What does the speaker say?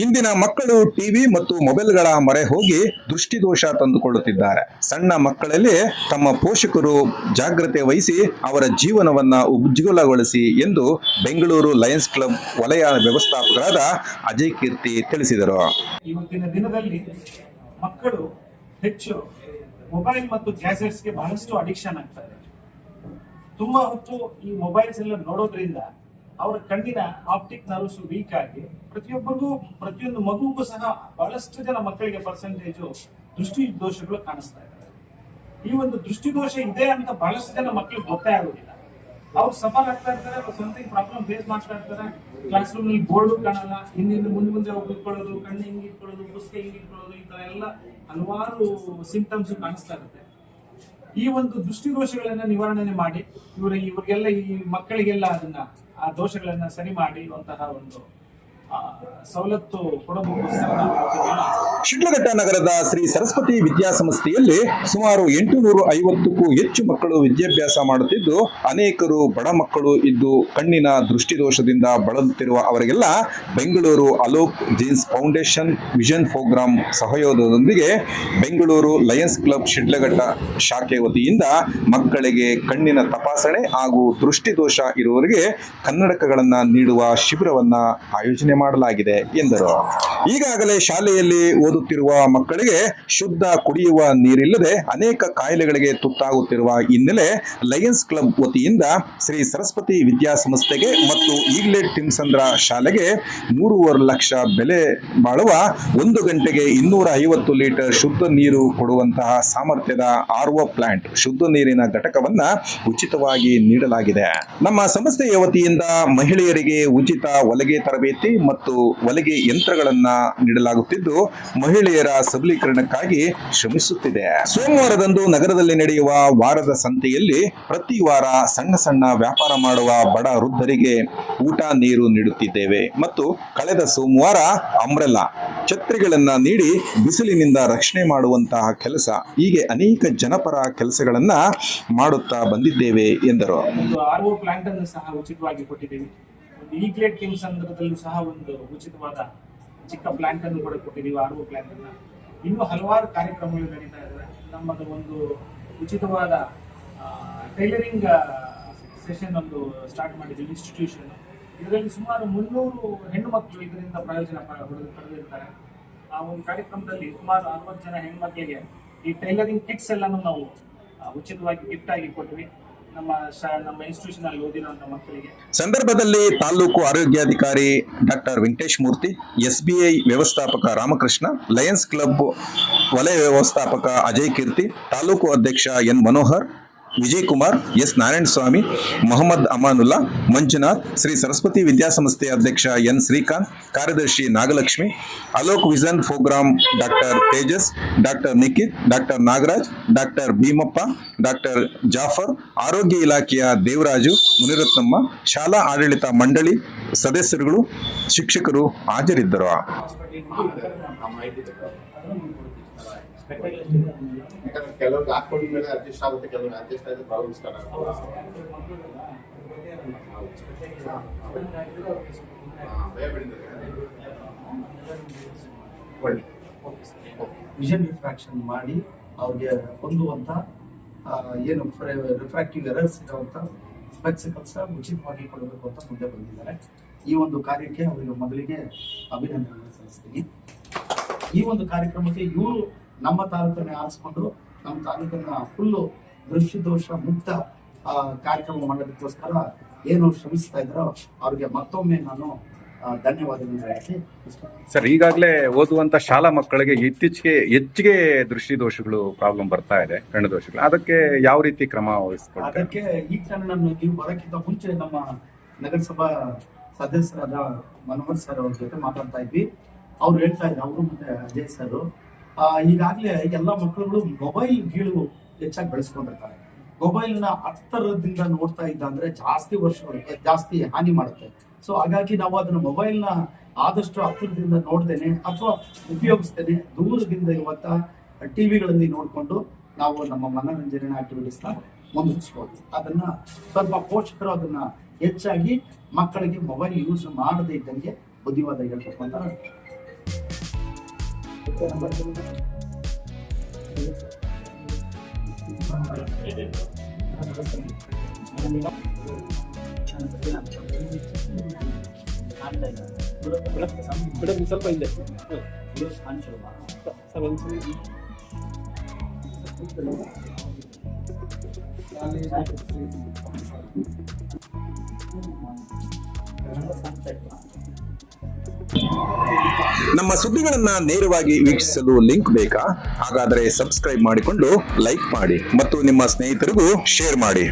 ಇಂದಿನ ಮಕ್ಕಳು ಟಿವಿ ಮತ್ತು ಮೊಬೈಲ್ಗಳ ಮೊರೆ ಹೋಗಿ ದೃಷ್ಟಿದೋಷ ತಂದುಕೊಳ್ಳುತ್ತಿದ್ದಾರೆ. ಸಣ್ಣ ಮಕ್ಕಳಲ್ಲಿ ತಮ್ಮ ಪೋಷಕರು ಜಾಗ್ರತೆ ವಹಿಸಿ ಅವರ ಜೀವನವನ್ನ ಉಜ್ವಲಗೊಳಿಸಿ ಎಂದು ಬೆಂಗಳೂರು ಲಯನ್ಸ್ ಕ್ಲಬ್ ವಲಯ ವ್ಯವಸ್ಥಾಪಕರಾದ ಅಜಯ್ ಕೀರ್ತಿ ತಿಳಿಸಿದರು. ಇವತ್ತಿನ ದಿನದಲ್ಲಿ ಮಕ್ಕಳು ಹೆಚ್ಚು ಮೊಬೈಲ್ ಮತ್ತು ಗ್ಯಾಜೆಟ್ಸ್ಗೆ ಬಹಳಷ್ಟು ಅಡಿಕ್ಷನ್ ಆಗ್ತಾರೆ ತುಂಬಾ ಹೊತ್ತು ಈ ಮೊಬೈಲ್ಸ್ ಎಲ್ಲ ನೋಡೋದ್ರಿಂದ ಅವರ ಕಣ್ಣಿನ ಆಪ್ಟಿಕ್ ನರ್ವ್ಸ್ ವೀಕ್ ಆಗಿ ಪ್ರತಿಯೊಬ್ಬರಿಗೂ, ಪ್ರತಿಯೊಂದು ಮಗುವಿಗೂ ಸಹ ಬಹಳಷ್ಟು ಜನ ಮಕ್ಕಳಿಗೆ ಪರ್ಸೆಂಟೇಜು ದೃಷ್ಟಿ ದೋಷಗಳು ಕಾಣಿಸ್ತಾ ಇದ್ದಾರೆ ಈ ಒಂದು ದೃಷ್ಟಿ ದೋಷ ಇದೆ ಅಂತ ಬಹಳಷ್ಟು ಜನ ಮಕ್ಕಳಿಗೆ ಗೊತ್ತೇ ಆಗೋದಿಲ್ಲ. ಅವ್ರು ಸಫರ್ ಆಗ್ತಾ ಇರ್ತಾರೆ ಸಮಥಿಂಗ್ ಪ್ರಾಬ್ಲಮ್ ಫೇಸ್ ಮಾಡ್ತಾ ಇರ್ತಾರೆ. ಕ್ಲಾಸ್ ರೂಮ್ನಲ್ಲಿ ಬೋರ್ಡು ಕಾಣಲ್ಲ ಹಿಂದಿಂದ ಮುಂದೆ ಮುಂದೆ ಹೋಗಿ ಇಟ್ಕೊಳ್ಳೋದು ಕಣ್ಣು ಹಿಂಗೆ ಇಟ್ಕೊಳ್ಳೋದು ಪುಸ್ತಕ ಹಿಂಗೆ ಇಟ್ಕೊಳ್ಳೋದು ಈ ತರ ಎಲ್ಲ ಹಲವಾರು ಸಿಂಪ್ಟಮ್ಸ್ ಕಾಣಿಸ್ತಾ ಇರುತ್ತೆ. ಈ ಒಂದು ದೃಷ್ಟಿ ದೋಷಗಳನ್ನ ನಿವಾರಣೆ ಮಾಡಿ, ಇವರ ಇವ್ರಿಗೆಲ್ಲ ಈ ಮಕ್ಕಳಿಗೆಲ್ಲ ಅದನ್ನ ಆ ದೋಷಗಳನ್ನ ಸರಿ ಮಾಡಿ ಅಂತಹ ಒಂದು ಶಿಡ್ಲಘಟ್ಟ ನಗರದ ಶ್ರೀ ಸರಸ್ವತಿ ವಿದ್ಯಾಸಂಸ್ಥೆಯಲ್ಲಿ ಸುಮಾರು ಎಂಟುನೂರು ಐವತ್ತಕ್ಕೂ ಹೆಚ್ಚು ಮಕ್ಕಳು ವಿದ್ಯಾಭ್ಯಾಸ ಮಾಡುತ್ತಿದ್ದು, ಅನೇಕರು ಬಡ ಮಕ್ಕಳು ಇದ್ದು ಕಣ್ಣಿನ ದೃಷ್ಟಿದೋಷದಿಂದ ಬಳಲುತ್ತಿರುವ ಅವರಿಗೆಲ್ಲ Bengaluru Alok jeans foundation vision program ಸಹಯೋಗದೊಂದಿಗೆ ಬೆಂಗಳೂರು ಲಯನ್ಸ್ ಕ್ಲಬ್ ಶಿಡ್ಲಘಟ್ಟ ಶಾಖೆ ವತಿಯಿಂದ ಮಕ್ಕಳಿಗೆ ಕಣ್ಣಿನ ತಪಾಸಣೆ ಹಾಗೂ ದೃಷ್ಟಿದೋಷ ಇರುವವರಿಗೆ ಕನ್ನಡಕಗಳನ್ನು ನೀಡುವ ಶಿಬಿರವನ್ನು ಆಯೋಜನೆ ಮಾಡಲಾಗಿದೆ ಎಂದರು. ಈಗಾಗಲೇ ಶಾಲೆಯಲ್ಲಿ ಓದುತ್ತಿರುವ ಮಕ್ಕಳಿಗೆ ಶುದ್ಧ ಕುಡಿಯುವ ನೀರಿಲ್ಲದೆ ಅನೇಕ ಕಾಯಿಲೆಗಳಿಗೆ ತುತ್ತಾಗುತ್ತಿರುವ ಹಿನ್ನೆಲೆ ಲಯನ್ಸ್ ಕ್ಲಬ್ ವತಿಯಿಂದ ಶ್ರೀ ಸರಸ್ವತಿ ವಿದ್ಯಾಸಂಸ್ಥೆಗೆ ಮತ್ತು ಈಗ್ಲೆಟ್ ಟಿಮ್ಸಂದ್ರ ಶಾಲೆಗೆ ಮೂರುವರೆ ಲಕ್ಷ ಬೆಲೆ ಬಾಳುವ ಒಂದು ಗಂಟೆಗೆ ಇನ್ನೂರ ಐವತ್ತು ಲೀಟರ್ ಶುದ್ಧ ನೀರು ಕೊಡುವಂತಹ ಸಾಮರ್ಥ್ಯದ ಆರ್ ಒ ಪ್ಲಾಂಟ್ ಶುದ್ಧ ನೀರಿನ ಘಟಕವನ್ನ ಉಚಿತವಾಗಿ ನೀಡಲಾಗಿದೆ. ನಮ್ಮ ಸಂಸ್ಥೆಯ ವತಿಯಿಂದ ಮಹಿಳೆಯರಿಗೆ ಉಚಿತ ಒಲಗೆ ತರಬೇತಿ ಮತ್ತು ಹೊಲಿಗೆ ಯಂತ್ರಗಳನ್ನ ನೀಡಲಾಗುತ್ತಿದ್ದು, ಮಹಿಳೆಯರ ಸಬಲೀಕರಣಕ್ಕಾಗಿ ಶ್ರಮಿಸುತ್ತಿದೆ. ಸೋಮವಾರದಂದು ನಗರದಲ್ಲಿ ನಡೆಯುವ ವಾರದ ಸಂತೆಯಲ್ಲಿ ಪ್ರತಿ ವಾರ ಸಣ್ಣ ಸಣ್ಣ ವ್ಯಾಪಾರ ಮಾಡುವ ಬಡ ವೃದ್ಧರಿಗೆ ಊಟ, ನೀರು ನೀಡುತ್ತಿದ್ದೇವೆ. ಮತ್ತು ಕಳೆದ ಸೋಮವಾರ ಅಂಬ್ರೆಲಾ ಛತ್ರಿಗಳನ್ನ ನೀಡಿ ಬಿಸಿಲಿನಿಂದ ರಕ್ಷಣೆ ಮಾಡುವಂತಹ ಕೆಲಸ, ಹೀಗೆ ಅನೇಕ ಜನಪರ ಕೆಲಸಗಳನ್ನ ಮಾಡುತ್ತಾ ಬಂದಿದ್ದೇವೆ ಎಂದರು. ಸಹ ಉಚಿತವಾಗಿ ಕೊಟ್ಟಿದ್ದೀವಿ. ಈಗ್ಲೇಟ್ ಕಿಮ್ ಸಂದರ್ಭದಲ್ಲೂ ಸಹ ಒಂದು ಉಚಿತವಾದ ಚಿಕ್ಕ ಪ್ಲಾಂಟ್ ಅನ್ನು ಕೂಡ ಕೊಟ್ಟಿದ್ದೀವಿ ಆರು ಪ್ಲಾಂಟ್ ಅನ್ನ. ಇನ್ನೂ ಹಲವಾರು ಕಾರ್ಯಕ್ರಮಗಳು ನಡೀತಾ ಇದ್ದಾರೆ ನಮ್ಮದು ಒಂದು ಉಚಿತವಾದ ಟೈಲರಿಂಗ್ ಸೆಷನ್ ಒಂದು ಸ್ಟಾರ್ಟ್ ಮಾಡಿದ್ದೀವಿ ಇನ್ಸ್ಟಿಟ್ಯೂಷನ್ ಇದರಲ್ಲಿ ಸುಮಾರು ಮುನ್ನೂರು ಹೆಣ್ಣು ಮಕ್ಕಳು ಇದರಿಂದ ಪ್ರಯೋಜನ ಪಡೆದು- ಪಡೆದಿರ್ತಾರೆ. ಆ ಒಂದು ಕಾರ್ಯಕ್ರಮದಲ್ಲಿ ಸುಮಾರು ಅರವತ್ತು ಜನ ಹೆಣ್ಮಕ್ಳಿಗೆ ಈ ಟೈಲರಿಂಗ್ ಕಿಟ್ಸ್ ಎಲ್ಲಾನು ನಾವು ಉಚಿತವಾಗಿ ಗಿಫ್ಟ್ ಆಗಿ ಕೊಟ್ವಿ. ಸಂದರ್ಭದಲ್ಲಿ ತಾಲೂಕು ಆರೋಗ್ಯಾಧಿಕಾರಿ ಡಾಕ್ಟರ್ ವೆಂಕಟೇಶ್ ಮೂರ್ತಿ, ಎಸ್ಬಿಐ ವ್ಯವಸ್ಥಾಪಕ ರಾಮಕೃಷ್ಣ, ಲಯನ್ಸ್ ಕ್ಲಬ್ ವಲಯ ವ್ಯವಸ್ಥಾಪಕ ಅಜಯ್ ಕೀರ್ತಿ, ತಾಲೂಕು ಅಧ್ಯಕ್ಷ ಎನ್ ಮನೋಹರ್ ವಿಜಯ್ ಕುಮಾರ್ ಎಸ್. ನಾರಾಯಣ ಸ್ವಾಮಿ ಮೊಹಮ್ಮದ್ ಅಮಾನುಲ್ಲಾ, ಮಂಜುನಾಥ್, ಶ್ರೀ ಸರಸ್ವತಿ ವಿದ್ಯಾಸಂಸ್ಥೆ ಅಧ್ಯಕ್ಷ ಎನ್. ಶ್ರೀಕಾಂತ್, ಕಾರ್ಯದರ್ಶಿ Nagalakshmi, Alok vision program doctor Tejas, doctor Nikhit, doctor Nagaraj, doctor Bheemappa, doctor Jafar, ಆರೋಗ್ಯ ಇಲಾಖೆಯ ದೇವರಾಜು, ಮುನಿರತ್ನಮ್ಮ, ಶಾಲಾ ಆಡಳಿತ ಮಂಡಳಿ ಸದಸ್ಯರುಗಳು, ಶಿಕ್ಷಕರು ಹಾಜರಿದ್ದರು. ಯಾಕಂದ್ರೆ ಕೆಲವ್ರಿಗೆ ಹಾಕೊಂಡ್ಮೇಲೆ ಅಡ್ಜಸ್ಟ್ ಆಗುತ್ತೆ ಕೆಲವ್ರಿಗೆ ಅಡ್ಜಸ್ಟ್ ಆದ್ರೆ ಪ್ರಾಬ್ಲಮ್ ಸ್ಟಾರ್ಟ್ ವಿಷನ್ ರಿಫ್ರಾಕ್ಷನ್ ಮಾಡಿ ಅವ್ರಿಗೆ ಹೊಂದುವಂತ ಆ, ಏನು ರಿಫ್ರಾಕ್ಟಿವ್ ಎರರ್ಸ್ ಇರುವಂತ ಸ್ಪೆಕ್ಸಿಕಲ್ಸ್ ಉಚಿತವಾಗಿ ಕೊಡಬೇಕು ಅಂತ ಮುಂದೆ ಬಂದಿದ್ದಾರೆ. ಈ ಒಂದು ಕಾರ್ಯಕ್ಕೆ ಅವರಿಗೆ ಮೊದಲಿಗೆ ಅಭಿನಂದನೆ ಸಲ್ಲಿಸ್ತೀನಿ. ಈ ಒಂದು ಕಾರ್ಯಕ್ರಮಕ್ಕೆ ಇವರು ನಮ್ಮ ತಾಲೂಕನ್ನೇ ಆರಿಸ್ಕೊಂಡು ನಮ್ಮ ತಾಲೂಕನ್ನ ಫುಲ್ಲು ದೃಷ್ಟಿದೋಷ ಮುಕ್ತ ಕಾರ್ಯಕ್ರಮ ಮಾಡೋದಕ್ಕೋಸ್ಕರ ಏನು ಶ್ರಮಿಸ್ತಾ ಇದ್ರೋ ಅವ್ರಿಗೆ ಮತ್ತೊಮ್ಮೆ ನಾನು ಸರ್ ಈಗಾಗಲೇ ಓದುವಂತ ಶಾಲಾ ಮಕ್ಕಳಿಗೆ ಇತ್ತೀಚೆಗೆ ಹೆಚ್ಚಿಗೆ ದೃಷ್ಟಿ ದೋಷಗಳು ಪ್ರಾಬ್ಲಮ್ ಬರ್ತಾ ಇದೆ ಕಣ್ಣು ದೋಷಗಳು ಅದಕ್ಕೆ ಯಾವ ರೀತಿ ಕ್ರಮ ವಹಿಸ್ಕೊಳ್ತಾರೆ? ಅದಕ್ಕೆ ಈ ಕಾರಣ ನೀವು ಬರೋಕ್ಕಿಂತ ಮುಂಚೆ ನಮ್ಮ ನಗರಸಭಾ ಸದಸ್ಯರಾದ ಮನೋಹರ್ ಸರ್ ಅವ್ರ ಜೊತೆ ಮಾತಾಡ್ತಾ ಇದ್ವಿ. ಅವ್ರು ಹೇಳ್ತಾ ಇದ್ರು ಅವರು ಮತ್ತೆ ಅಜಯ್ ಸರ್. ಈಗಾಗಲೇ ಎಲ್ಲ ಮಕ್ಕಳುಗಳು ಮೊಬೈಲ್ ಗೀಳು ಹೆಚ್ಚಾಗಿ ಬೆಳೆಸ್ಕೊಂಡಿರ್ತಾರೆ. ಮೊಬೈಲ್ನ ಹತ್ತರದಿಂದ ನೋಡ್ತಾ ಇದ್ದ ಅಂದ್ರೆ ಜಾಸ್ತಿ ವರ್ಷ ಜಾಸ್ತಿ ಹಾನಿ ಮಾಡುತ್ತೆ. ಸೊ ಹಾಗಾಗಿ ನಾವು ಅದನ್ನ ಮೊಬೈಲ್ನ ಆದಷ್ಟು ಹತ್ತಿರದಿಂದ ನೋಡ್ದೇನೆ ಅಥವಾ ಉಪಯೋಗಿಸ್ತೇನೆ ದೂರದಿಂದ ಇರುವಂತ ಟಿವಿಗಳಲ್ಲಿ ನೋಡಿಕೊಂಡು ನಾವು ನಮ್ಮ ಮನೋರಂಜನೆ ಆಕ್ಟಿವಿಟೀಸ್ನ ಮುಂದುವರಿಸಬಹುದು ಅದನ್ನ ಸ್ವಲ್ಪ ಪೋಷಕರು ಅದನ್ನ ಹೆಚ್ಚಾಗಿ ಮಕ್ಕಳಿಗೆ ಮೊಬೈಲ್ ಯೂಸ್ ಮಾಡದೇ ಇದ್ದಂಗೆ ಬುದ್ಧಿವಾದ ಹೇಳ್ಬೇಕು ಮೇಡಮ್ ಸ್ವಲ್ಪ ಹಿಂದೆ ನಮ್ಮ ಸುದ್ದಿಗಳನ್ನ ನೇರವಾಗಿ ವೀಕ್ಷಿಸಲು ಲಿಂಕ್ ಬೇಕಾ? ಹಾಗಾದರೆ ಸಬ್ಸ್ಕ್ರೈಬ್ ಮಾಡಿಕೊಂಡು ಲೈಕ್ ಮಾಡಿ ಮತ್ತು ನಿಮ್ಮ ಸ್ನೇಹಿತರಿಗೂ ಶೇರ್ ಮಾಡಿ.